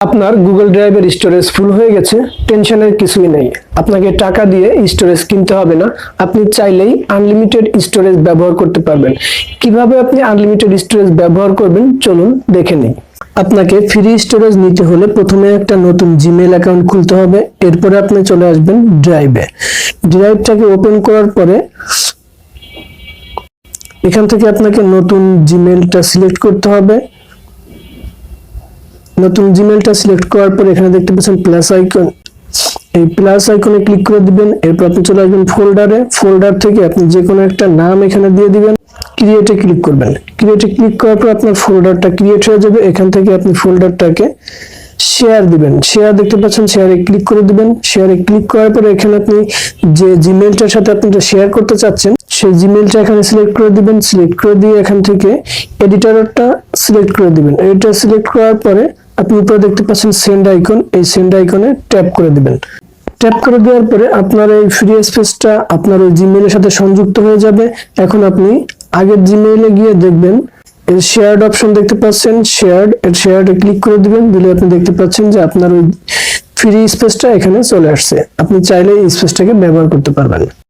আপনার গুগল ড্রাইভের storage full হয়ে গেছে টেনশনের কিছুই নেই। আপনাকে টাকা দিয়ে স্টোরেজ কিনতে হবে না। আপনি চাইলেই আনলিমিটেড স্টোরেজ ব্যবহার করতে পারবেন। কীভাবে আপনি আনলিমিটেড স্টোরেজ ব্যবহার করবেন, চলুন দেখে নিই। আপনাকে ফ্রি স্টোরেজ নিতে হলে প্রথমে একটা নতুন জিমেল অ্যাকাউন্ট খুলতে হবে। এরপরে আপনি চলে আসবেন ড্রাইভে ড্রাইভটাকে ওপেন করার পরে এখান থেকে আপনাকে নতুন জিমেলটা সিলেক্ট করতে হবে। নতুন জিমেলটা সিলেক্ট করার পর এখানে দেখতে পাচ্ছেন প্লাস আইকন এই প্লাস আইকনে ক্লিক করে দিবেন, এরপর আপনি চলে আসবেন ফোল্ডারে ফোল্ডার থেকে আপনি যে কোনো একটা নাম এখানে দিয়ে দিবেন ক্রিয়েটে ক্লিক করবেন। ক্রিয়েটে ক্লিক করার পর আপনার ফোল্ডারটা ক্রিয়েট হয়ে যাবে। এখান থেকে আপনি ফোল্ডারটাকে শেয়ার দিবেন। শেয়ার দেখতে পাচ্ছেন শেয়ারে ক্লিক করে দিবেন। শেয়ারে ক্লিক করার পরে এখানে আপনি যে জিমেলটার সাথে আপনি শেয়ার করতে চাচ্ছেন, সেই জিমেলটা এখানে সিলেক্ট করে দিবেন। সিলেক্ট করে দিয়ে এখান থেকে এডিটরটা সিলেক্ট করে দিবেন। এডিটর সিলেক্ট করার পরে আপনি উপরে দেখতে পাচ্ছেন সেন্ড আইকন এই সেন্ড আইকনে ট্যাপ করে দিবেন। ট্যাপ করে দেওয়ার পরে আপনার এই ফ্রি স্পেসটা আপনার ওই জিমেইলের সাথে সংযুক্ত হয়ে যাবে। এখন আপনি আগের জিমেইলে গিয়ে দেখবেন, এর শেয়ার্ড অপশন দেখতে পাচ্ছেন শেয়ার্ড এর শেয়ার্ডে ক্লিক করে দিবেন, দিলে আপনি দেখতে পাচ্ছেন যে আপনার ওই ফ্রি স্পেসটা এখানে চলে আসছে। আপনি চাইলে এই স্পেসটাকে ব্যবহার করতে পারবেন।